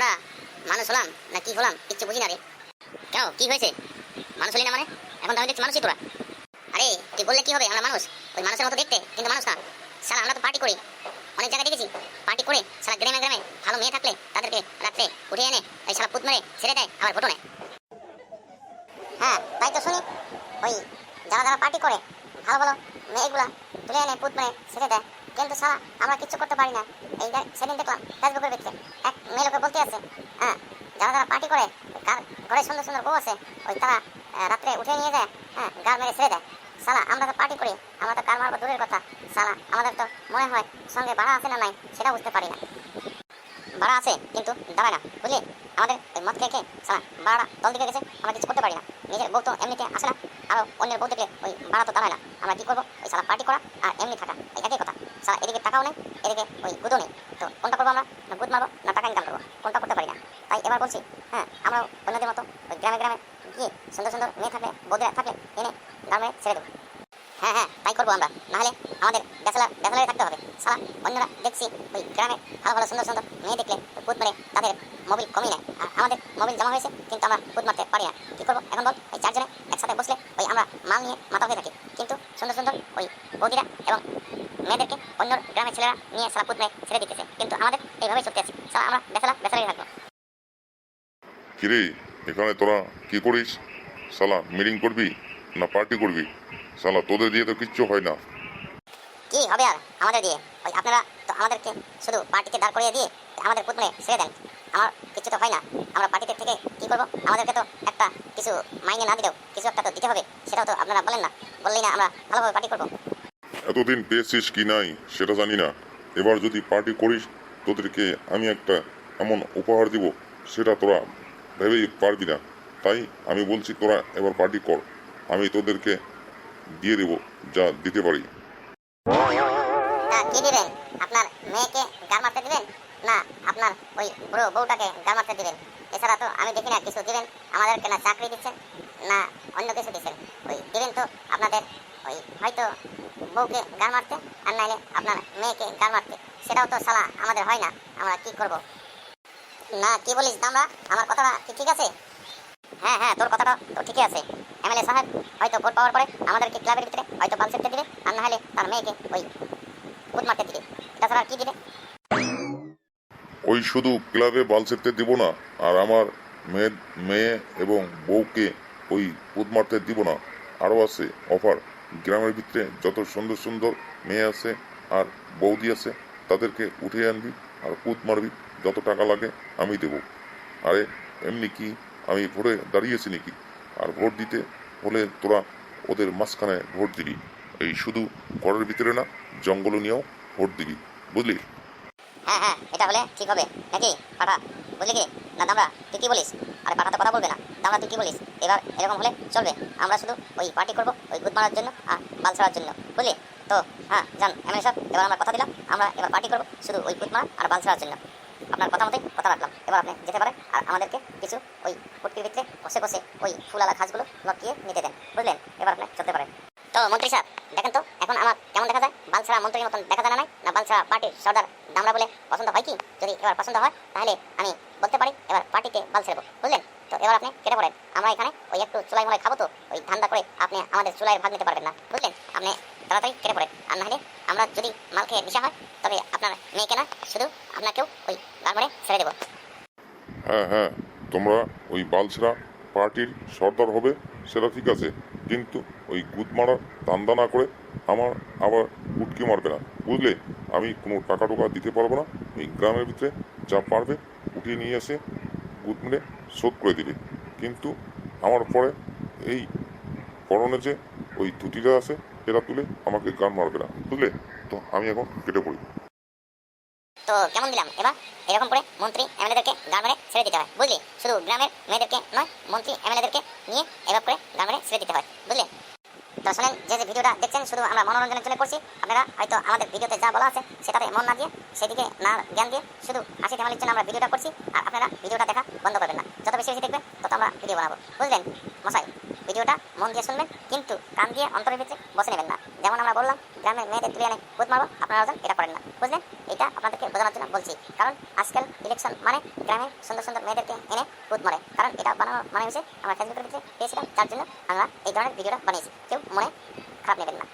আমরা মানুষ হলাম না কি হলাম, কিচ্ছু বুঝি না রে। কেন, কি হয়েছে? মানুষ হলি না মানে? এখন তো আমি দেখছি মানুষই তোরা। আরে, তুই বললে কি হবে? আমরা মানুষ। ওই মানুষের মতো দেখতে কিন্তু মানুষ না। সালা আমরা তো পার্টি করি। অনেক জায়গায় দেখেছি। পার্টি করে সারা গ্রামে গ্রামে ভালো মেয়ে থাকলে তাদেরকে রাত্রে উঠে এনে এই সারা পুত মেরে, ছেড়ে দেয়, আবার ফটো হ্যাঁ তাই তো শুনি। ওই যারা যারা পার্টি করে, ভালো ভালো মেয়েগুলা তুলে এনে পুত মেরে, ছেড়ে দেয়। কিন্তু সারা আমরা কিচ্ছু করতে পারি না। এই দেখ সেদিন দেখলাম ফেসবুকের ভিতরে এক মেয়ে লোকে বলতে আছে হ্যাঁ যারা যারা পার্টি করে কার ঘরে সুন্দর সুন্দর বউ আছে, ওই তারা রাত্রে উঠে নিয়ে যায় হ্যাঁ গাল মেরে ছেড়ে দেয়। সালা আমরা তো পার্টি করি, আমরা তো কার মারবো দূরের কথা। সালা আমাদের তো মনে হয় সঙ্গে ভাড়া আছে না নাই সেটা বুঝতে পারি না। ভাড়া আছে, কিন্তু দাঁড়ায় না, বুঝলি? আমাদের ওই খেয়ে খেয়ে সালা ভাড়া দল দিকে গেছে, আমরা কিছু করতে পারি না। নিজের বউ তো এমনিতে আসে না আরও অন্যের বউ দেখলে ওই ভাড়া তো দাঁড়ায় না। আমরা কি করব? ওই সালা পার্টি করা আর এমনি থাকা এই একই কথা? সালা এদিকে টাকাও নেই এদিকে ওই গুদও নেই তো কোনটা করব আমরা? না গুদ মারবো, না টাকা ইনকাম করব? কোনটা করতে পারি না? তাই এবার বলছি হ্যাঁ আমরা অন্যদের মতো ওই গ্রামে গ্রামে গিয়ে সুন্দর সুন্দর মেয়ে থাকলে, বৌদিরা থাকলে এনে গ্রামে ছেড়ে দেবো। হ্যাঁ হ্যাঁ তাই করব আমরা। নাহলে আমাদের ব্যাচেলার ব্যাচেলারে থাকতে হবে। সালা অন্যরা দেখছি ওই গ্রামে ভালো ভালো সুন্দর সুন্দর মেয়ে দেখলে পুত মেরে, তাদের মোবিল কমিয়ে নেয়। আর আমাদের মোবিল জমা হয়েছে, কিন্তু আমরা পুত মারতে পারি না। কি করব? এখন বল, ওই চারজনে একসাথে বসলে ওই আমরা মাল নিয়ে মাথা হয়ে থাকি। কিন্তু সুন্দর সুন্দর ওই বৌদিরা এবং মেয়েদেরকে অন্য গ্রামের ছেলেরা নিয়ে সালা পুত মেরে ছেড়ে দিতেছে। কিন্তু আমাদের এইভাবেই চলতে আছে। সালা আমরা ব্যাচেলার ব্যাচেলারই থাকব কিরে এখানে তোরা কি করিস? সালা মিটিং করবি না পার্টি করবি? সালা তোদের দিয়ে তো কিচ্ছু হয় না। কি হবে আর আমাদের দিয়ে? ওই আপনারা তো আমাদেরকে শুধু পার্টিতে দাঁড় করিয়ে দিয়ে আমাদের পুতমে ছেড়ে দেন। আমার কিছু তো হয় না। আমরা পার্টিতে থেকে কি করব? আমাদেরকে তো একটা কিছু মাইনে না দিলেও কিছু একটা তো দিতে হবে। সেটাও তো আপনারা বলেন না। বললেই না আমরা ভালোভাবে পার্টি করব। এতদিন পেয়েছিস কি নাই, সেটা জানি না। এবার যদি পার্টি করিস, তোদেরকে আমি একটা এমন উপহার দিব, সেটা তোরা ভেবেই পারবি না। তাই আমি বলছি তোরা এবার পার্টি কর, আমি তোদেরকে দিয়ে দেবো যা দিতে পারি। কি দিবেন? আপনার মেয়েকে গাল মারতে দিবেন? না, আপনার ওই বউটাকে গাল আমি দেখি না, কিছু আমাদেরকে না চাকরি দিচ্ছেন, না অন্য কিছু দিচ্ছেন। ওই দিবেন তো আপনাদের হয়তো বউকে গাল মারতে আর নাইলে আপনার মেয়েকে গাল মারতে। সেটাও তো সালা আমাদের হয় না। আমরা কি করব? না, কি বলিস দামরা? আমার কথাটা কি ঠিক আছে? হ্যাঁ হ্যাঁ তোর কথাটা তো ঠিকই আছে। এমএলএ সাহেব হয়তো ভোট পাওয়ার পরে আমাদেরকে ক্লাবের ভিতরে হয়তো পাল সেটতে দিবে আর না হলে তার মেয়েকে ওই ভোট মারতে দিবে। তাছাড়া কি দিবে? ওই শুধু ক্লাবে বাল ছেড়তে দিব না, আর আমার মেয়ে মেয়ে এবং বউকে ওই পুত মারতে দিব না। আরও আছে অফার। গ্রামের ভিতরে যত সুন্দর সুন্দর মেয়ে আছে আর বৌদি আছে, তাদেরকে উঠে আনবি আর পুত মারবি, যত টাকা লাগে আমি দেব। আরে, এমনি কি আমি ভোটে দাঁড়িয়েছি নাকি? আর ভোট দিতে হলে তোরা ওদের মাঝখানে ভোট দিবি। এই শুধু ঘরের ভিতরে না জঙ্গল নিয়েও ভোট দিবি। বুঝলি? হ্যাঁ হ্যাঁ এটা হলে ঠিক হবে। নাকি পাঠা বুঝলি কি? না, দামরা, তুই কি বলিস? আরে পাঠা তো কথা বলবে না। দামরা, তুই কি বলিস? এবার এরকম হলে চলবে। আমরা শুধু ওই পার্টি করব, ওই গুদ মারার জন্য আর বাল ছাড়ার জন্য। বুঝলি? তো হ্যাঁ যান এমএলএ সব, এবার আমরা কথা দিলাম, আমরা এবার পার্টি করব শুধু ওই গুদ মারা আর বাল ছাড়ার জন্য। আপনার কথা মতোই কথা রাখলাম। এবার আপনি যেতে পারেন আর আমাদেরকে কিছু ওই ফুটকির ভিতরে বসে বসে ওই ফুলালা ঘাসগুলো লটকিয়ে নিতে দেন। বুঝলেন? এবার আপনি চলতে পারেন। তো, মন্ত্রী সাহেব, দেখেন তো, এখন আমার কেমন দেখা যায়? বাল ছাড়া মন্ত্রীর মতন দেখা যায় না নাই পার্টির সর্দার দামরা বলে পছন্দ হয় কি? যদি এবার পছন্দ হয়, তাহলে আমি বলতে পারি এবার পার্টিতে বাল ছেড়বো বুঝলেন? তো এবার আপনি কেটে পড়েন। আমরা এখানে ওই একটু চুলাই মলাই খাব তো, ওই ধান্দা করে আপনি আমাদের চুলাইয়ের ভাগ নিতে পারবেন না, বুঝলেন? আপনি তাড়াতাড়ি কেটে পড়েন। আর নাহলে আমরা যদি মাল খেয়ে দিশা হয়, তবে আপনার মেয়েকে না, শুধু আপনাকেও ওই মেরে ছেড়ে দেবো। হ্যাঁ হ্যাঁ তোমরা ওই বালছেরা পার্টির সর্দার হবে, সেটা ঠিক আছে। কিন্তু ওই গুদ মারার দান্দা না করে আমার আবার উটকি মারবে না, বুঝলে? আমি কোনো টাকা টোকা দিতে পারব না। এই গ্রামের ভিতরে যা পারবে উঠিয়ে নিয়ে এসে গুদ মেরে শোধ করে দিবে। কিন্তু আমার পরে এই পরনে যে ওই ধুতিটা আছে এরা তুলে আমাকে গান মারবে না, বুঝলে? তো আমি এখন কেটে পড়ি। তো কেমন দিলাম? এবার এরকম করে মন্ত্রী এমএলএদেরকে গান মেরে ছেড়ে দিতে হয়, বুঝলি? শুধু গ্রামের মেয়েদেরকে নয়, মন্ত্রী এমএলএদেরকে নিয়ে এবার করে গান মেরে ছেড়ে দিতে হয়, বুঝলে? তো শোনেন, যে যে ভিডিওটা দেখছেন, শুধু আমরা মনোরঞ্জনের জন্য করছি, আপনারা হয়তো আমাদের ভিডিওতে যা বলা আছে সেটাতে মন না দিয়ে সেদিকে না জ্ঞান দিয়ে শুধু হাসি ঠামালির জন্য আমরা ভিডিওটা করছি, আর আপনারা ভিডিওটা দেখা বন্ধ করবেন না। যত বেশি বেশি দেখবেন, তত আমরা ভিডিও বানাবো। বুঝলেন? মশাই, ভিডিওটা মন দিয়ে শুনবেন, কিন্তু কান দিয়ে অন্তরের ভিতরে বসে নেবেন না। যেমন আমরা বললাম, গ্রামের মেয়েদের তুলে এনে ভূত মারবো আপনারা এটা করেন না। বুঝলেন এটা আপনাদেরকে বোঝানোর জন্য বলছি, কারণ আজকাল ইলেকশন মানে গ্রামে সুন্দর সুন্দর মেয়েদেরকে এনে ভূত মরে। কারণ এটা বানানোর মানে হচ্ছে আমরা ফেসবুকের পেয়েছিলাম, তার জন্য আমরা এই ধরনের ভিডিওটা বানিয়েছি। কেউ মনে খারাপ নেবেন না।